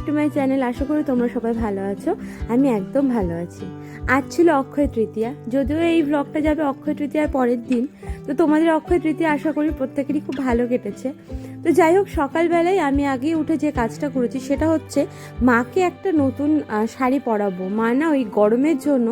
Back to my channel আশা করি তোমরা সবাই ভালো আছো। আমি একদম ভালো আছি। আজ ছিল অক্ষয় তৃতীয়া। যদিও এই ব্লগটা যাবে অক্ষয় তৃতীয়ার পরের দিন, তো তোমাদের অক্ষয় তৃতীয়া আশা করি প্রত্যেকেরই খুব ভালো কেটেছে। তো যাই হোক, সকালবেলায় আমি আগে উঠে যে কাজটা করেছি, সেটা হচ্ছে মাকে একটা নতুন শাড়ি পরাবো। মা না ওই গরমের জন্য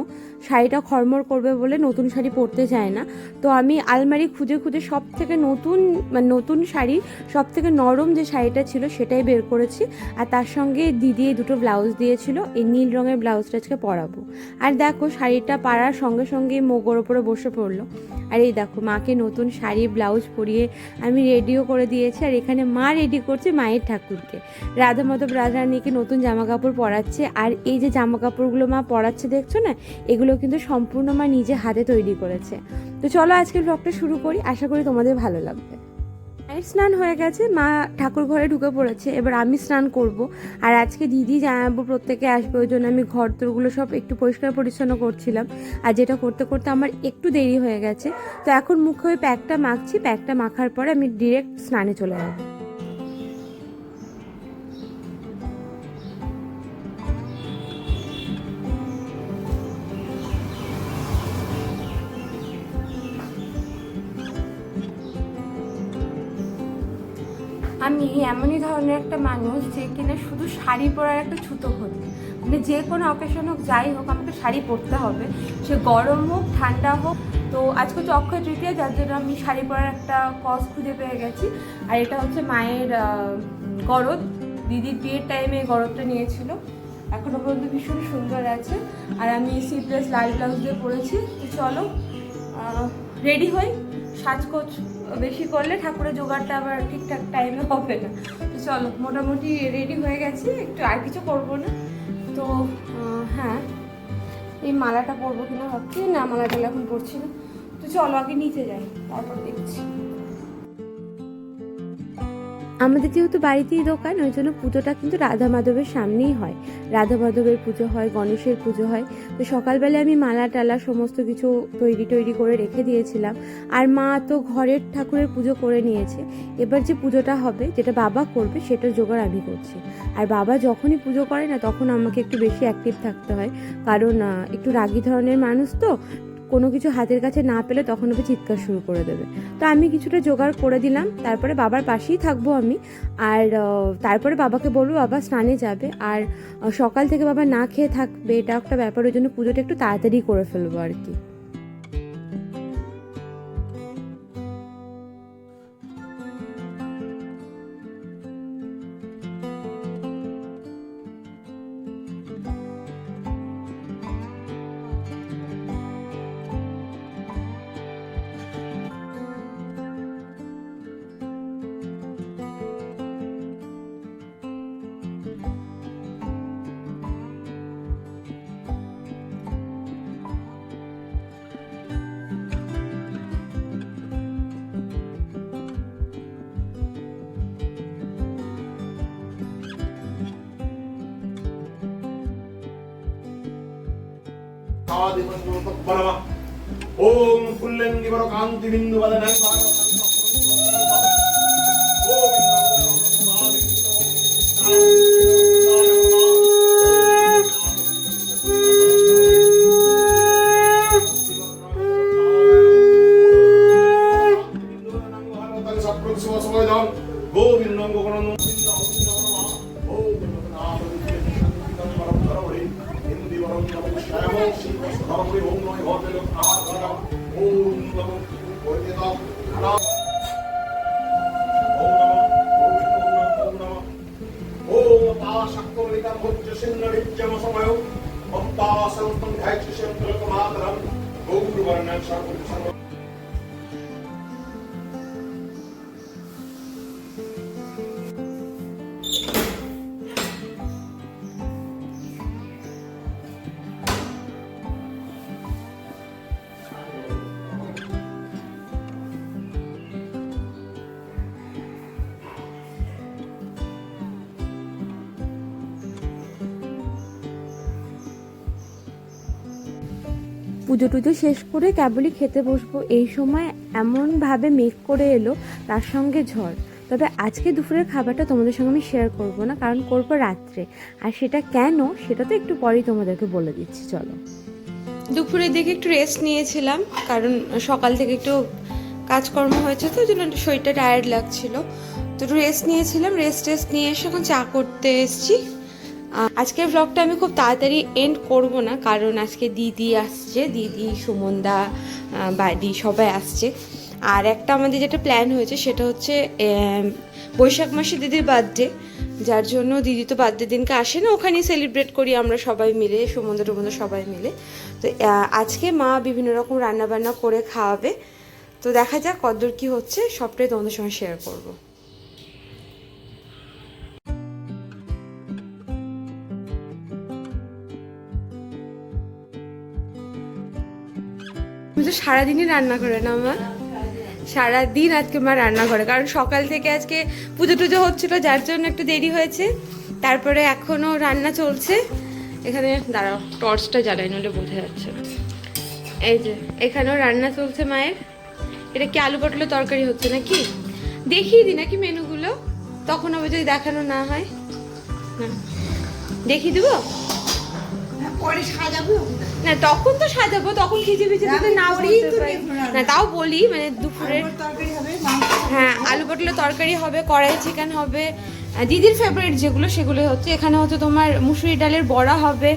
শাড়িটা খরমর করবে বলে নতুন শাড়ি পরতে চায় না। তো আমি আলমারি খুঁজে খুঁজে সব থেকে নতুন মানে নতুন শাড়ি সব থেকে নরম যে শাড়িটা ছিল সেটাই বের করেছি। আর তার সঙ্গে দিদি দুটো ব্লাউজ দিয়েছিল, এই নীল রঙের ব্লাউজটা আজকে পরাবো। আর দেখো শাড়িটা পাড়ার সঙ্গে সঙ্গেই মোগোর ওপরে বসে পড়ল। আর এই দেখো মাকে নতুন শাড়ি, ব্লাউজ পরিয়ে আমি রেডিও করে দিয়েছি। আর এখানে মা রেডি করছে মায়ের ঠাকুরকে। রাধা মাধব রাধারানীকে নতুন জামা কাপড় পরাচ্ছে। আর এই যে জামা কাপড়গুলো মা পরাচ্ছে, দেখছ না? এগুলো কিন্তু সম্পূর্ণ মা নিজে হাতে তৈরি করেছে। তো চলো আজকের ব্লগটা শুরু করি, আশা করি তোমাদের ভালো লাগবে। মায়ের স্নান হয়ে গেছে, মা ঠাকুর ঘরে ঢুকে পড়েছে, এবার আমি স্নান করব। আর আজকে দিদি জানাব প্রত্যেকে আসবে, ওই জন্য আমি ঘর তোরগুলো সব একটু পরিষ্কার পরিচ্ছন্ন করছিলাম। আর যেটা করতে করতে আমার একটু দেরি হয়ে গেছে। তো এখন মুখে ওই প্যাকটা মাখছি, প্যাকটা মাখার পরে আমি ডিরেক্ট স্নানে চলে যাব। আমি এমনই ধরনের একটা মানুষ যে কিনা শুধু শাড়ি পরার একটা ছুতো হতে মানে যে কোনো অকেশন হোক, যাই হোক, আমাকে শাড়ি পরতে হবে। সে গরম হোক, ঠান্ডা হোক, তো আজকে হচ্ছে অক্ষয় তৃতীয়া, যার জন্য আমি শাড়ি পরার একটা কস খুঁজে পেয়ে গেছি। আর এটা হচ্ছে মায়ের গরদ। দিদির বিয়ের টাইমে এই গরদটা নিয়েছিল। এখনও পর্যন্ত ভীষণ সুন্দর আছে। আর আমি সিপ্লেস লাল ব্লাউজ দিয়ে পরেছি। তো চলো রেডি হই? সাজগোজ। বেশি করলে ঠাকুরের জোগাড়টা আবার ঠিকঠাক টাইমে হবে না। তো চলো, মোটামুটি রেডি হয়ে গেছি। একটু আর কিছু করব না। তো হ্যাঁ এই মালাটা পরবো কিনা ভাবছি। না মালাটা এখন পরছি না। তো চলো, আগে নিচে যাই। তারপর দেখছি। আমাদের যেহেতু বাড়িতেই দোকান, ওই জন্য পুজোটা কিন্তু রাধা মাধবের সামনেই হয়। রাধা মাধবের পুজো হয়, গণেশের পুজো হয়। তো সকালবেলায় আমি মালা টালা সমস্ত কিছু তৈরি টৈরি করে রেখে দিয়েছিলাম। আর মা তো ঘরের ঠাকুরের পুজো করে নিয়েছে। এবার যে পুজোটা হবে, যেটা বাবা করবে, সেটার জোগাড় আমি করছি। আর বাবা যখনই পুজো করে না, তখন আমাকে একটু বেশি অ্যাক্টিভ থাকতে হয়। কারণ একটু রাগী ধরনের মানুষ তো কোনো কিছু হাতের কাছে না পেলে তখন ওকে চিৎকার শুরু করে দেবে। তো আমি কিছুটা জোগাড় করে দিলাম, তারপরে বাবার পাশেই থাকব আমি। আর তারপরে বাবাকে বলব, বাবা, স্নানে যাবে। আর সকাল থেকে বাবা না খেয়ে থাকবে, এটা একটা ব্যাপার, ওই জন্য পুজোটা একটু তাড়াতাড়ি করে ফেলব আর কি। ආදිමන් දුරක් බලව ඕම් කුල්ලෙන් දිවර කාන්ති බින්දු වල නැන් බාරව ඕ බින්දු ආදිමන් গৌরবর্ণ পুজো টুজো শেষ করে কেবলই খেতে বসবো। এই সময় এমনভাবে মেঘ করে এলো, তার সঙ্গে ঝড়। তবে আজকে দুপুরের খাবারটা তোমাদের সঙ্গে আমি শেয়ার করব না, কারণ করব রাত্রে। আর সেটা কেন, সেটা তো একটু পরেই তোমাদেরকে বলে দিচ্ছি, চলো। দুপুরের দিকে একটু রেস্ট নিয়েছিলাম, কারণ সকাল থেকে একটু কাজকর্ম হয়েছে, তো জন্য শরীরটা টায়ার্ড লাগছিল। তো একটু রেস্ট নিয়েছিলাম রেস্ট টেস্ট নিয়ে এসে এখন চা করতে এসেছি। আজকের ব্লগটা আমি খুব তাড়াতাড়ি এন্ড করব না, কারণ আজকে দিদি আসছে, দিদি, সুমনদা বাড়ি সবাই আসছে। আর একটা আমাদের যেটা প্ল্যান হয়েছে সেটা হচ্ছে বৈশাখ মাসে দিদির বার্থডে যার জন্য দিদি তো বার্থডে দিনকে আসে না, ওখানেই সেলিব্রেট করি আমরা সবাই মিলে, সুমন্দ, টুমন্দ সবাই মিলে। তো আজকে মা বিভিন্ন রকম রান্না বান্না করে খাওয়াবে। তো দেখা যাক কতদূর কি হচ্ছে, সবটাই তোমাদের সঙ্গে শেয়ার করব। তো সারাদিনই রান্না করে না আমার সারাদিন আজকে মা রান্না করে। কারণ সকাল থেকে আজকে পুজো টুজো হচ্ছিল, যার জন্য একটু দেরি হয়েছে। তারপরে এখনও রান্না চলছে। এখানে দাঁড়াও, টর্চটা জ্বালাই নলে বোঝা যাচ্ছে। এই যে, এখানেও রান্না চলছে মায়ের। এটা কি আলু পটলের তরকারি হচ্ছে নাকি? দেখিয়ে দিই নাকি মেনুগুলো। তখন আবার যদি দেখানো না হয়। না। দেখিয়ে দেবো? পরে সাজাবো। না তখন তো সাজাবো তখন খিচে পিচে দিতে না তো রান্না। না তাও বলি মানে দুপুরের হ্যাঁ আলু পটলের তরকারি হবে কড়াই চিকেন হবে দিদির ফেভারিট যেগুলো সেগুলো হচ্ছে এখানে হচ্ছে তোমার মুসুরি ডালের বড়া হবে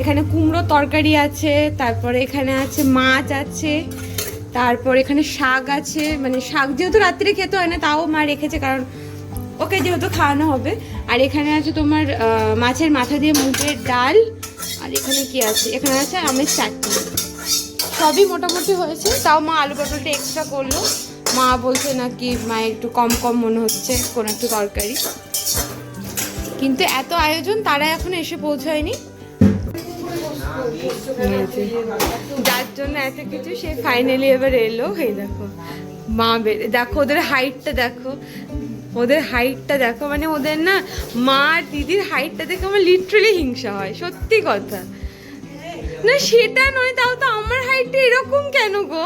এখানে কুমড়ো তরকারি আছে তারপরে এখানে আছে মাছ আছে তারপর এখানে শাক আছে মানে শাক যেহেতু রাত্রে খেতে হয় না তাও মা রেখেছে কারণ ওকে যেহেতু খাওয়ানো হবে। আর এখানে আছে তোমার মাছের মাথা দিয়ে মুগের ডাল, আর এখানে কি আছে? এখানে আছে আমের চাটনি। সবই মোটামুটি হয়েছে। তাও মা আলু পটলটা এক্সট্রা করল। মা বলছে নাকি মায়ের একটু কম কম মনে হচ্ছে, কোনো একটু তরকারি। কিন্তু এত আয়োজন তারা এখন এসে পৌঁছায়নি। যার জন্য এত কিছু সে ফাইনালি এবার এলো। এই দেখো, মা বেড়ে দেখো ওদের হাইটটা দেখো। ওদের হাইটটা দেখো মানে ওদের না মা আর দিদির হাইটটা দেখে আমার লিটারালি হিংসা হয় সত্যি কথা। না সেটা নয় তাও তো আমার হাইটটা এরকম কেন গো?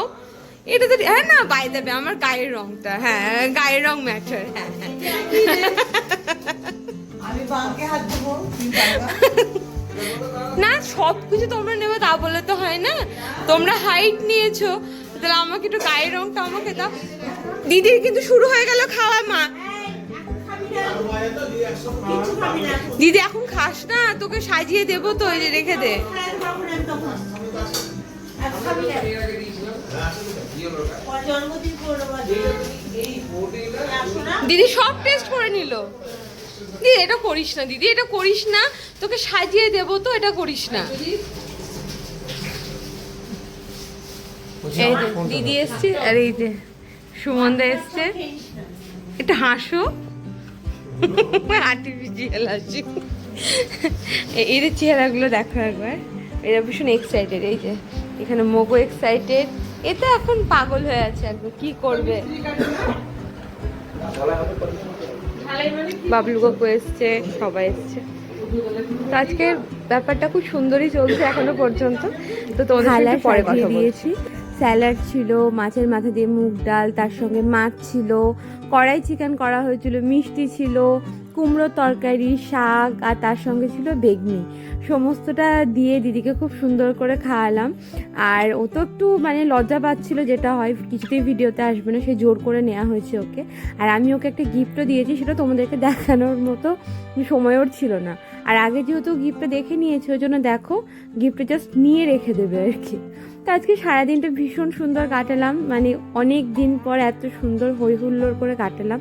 এটা তো হ্যাঁ না বাই দেবে আমার গায়ের রংটা হ্যাঁ গায়ের রং ম্যাটার হ্যাঁ? না সব কিছু তোমরা নেবে তা বলে তো হয় না। তোমরা হাইট নিয়েছো তাহলে আমাকে একটু গায়ের রংটা আমাকে দাও। দিদির কিন্তু শুরু হয়ে গেল খাওয়া মা। দিদি, এখন খাস না? তোকে সাজিয়ে দেবো তো, এই যে রেখে দে। দিদি, সব টেস্ট করে নিল। দিদি, এটা করিস না, দিদি, এটা করিস না। তোকে সাজিয়ে দেবো তো, এটা করিস না। এই দিদি এসছে, আর এই যে সুমনদা এসছে। এটা হাসো। আর্টিফিশিয়াল হাসি এদের চেহারাগুলো দেখো একবার। এরা ভীষণ এক্সাইটেড এই যে। এখানে মগো এক্সাইটেড এ তো এখন পাগল হয়ে আছে একদম কি করবে? বাবলু কাকু এসছে সবাই এসছে। তো আজকের ব্যাপারটা খুব সুন্দরই চলছে এখনও পর্যন্ত। তো তোমাদের পরে কথা দিয়েছি। স্যালাড ছিল, মাছের মাথা দিয়ে মুগ ডাল, তার সঙ্গে মাছ ছিল, কড়াই চিকেন করা হয়েছিল, মিষ্টি ছিল কুমড়ো তরকারি, শাক আর তার সঙ্গে ছিল বেগনি। সমস্তটা দিয়ে দিদিকে খুব সুন্দর করে খাওয়ালাম। আর ও তো একটু মানে লজ্জা পাচ্ছিল যেটা হয়, কিছুতেই ভিডিওতে আসবে না, সে জোর করে নেওয়া হয়েছে ওকে। আর আমি ওকে একটা গিফটও দিয়েছি, সেটা তোমাদেরকে দেখানোর মতো সময় ওর ছিল না। আর আগে যেহেতু গিফটটা দেখে নিয়েছে, ওই জন্য দেখো গিফটটা জাস্ট নিয়ে রেখে দেবে আর কি। তো আজকে সারাদিনটা ভীষণ সুন্দর কাটালাম মানে অনেক দিন পর এত সুন্দর হই হুল্লোড় করে কাটালাম।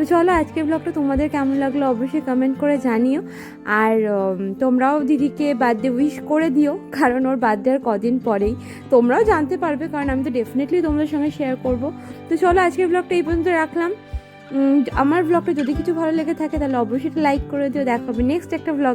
তো চলো আজকের ব্লগটা তোমাদের কেমন লাগল অবশ্যই কমেন্ট করে জানিও। আর তোমরাও দিদিকে বার্থডে উইশ করে দিও, কারণ ওর বার্থডে আর কদিন পরেই। তোমরাও জানতে পারবে, কারণ আমি তো ডেফিনেটলি তোমাদের সঙ্গে শেয়ার করব। তো চলো আজকের ব্লগটা এই পর্যন্ত রাখলাম। আমার ব্লগটা যদি কিছু ভালো লেগে থাকে, তাহলে অবশ্যই লাইক করে দিও। দেখাবে নেক্সট একটা ব্লগ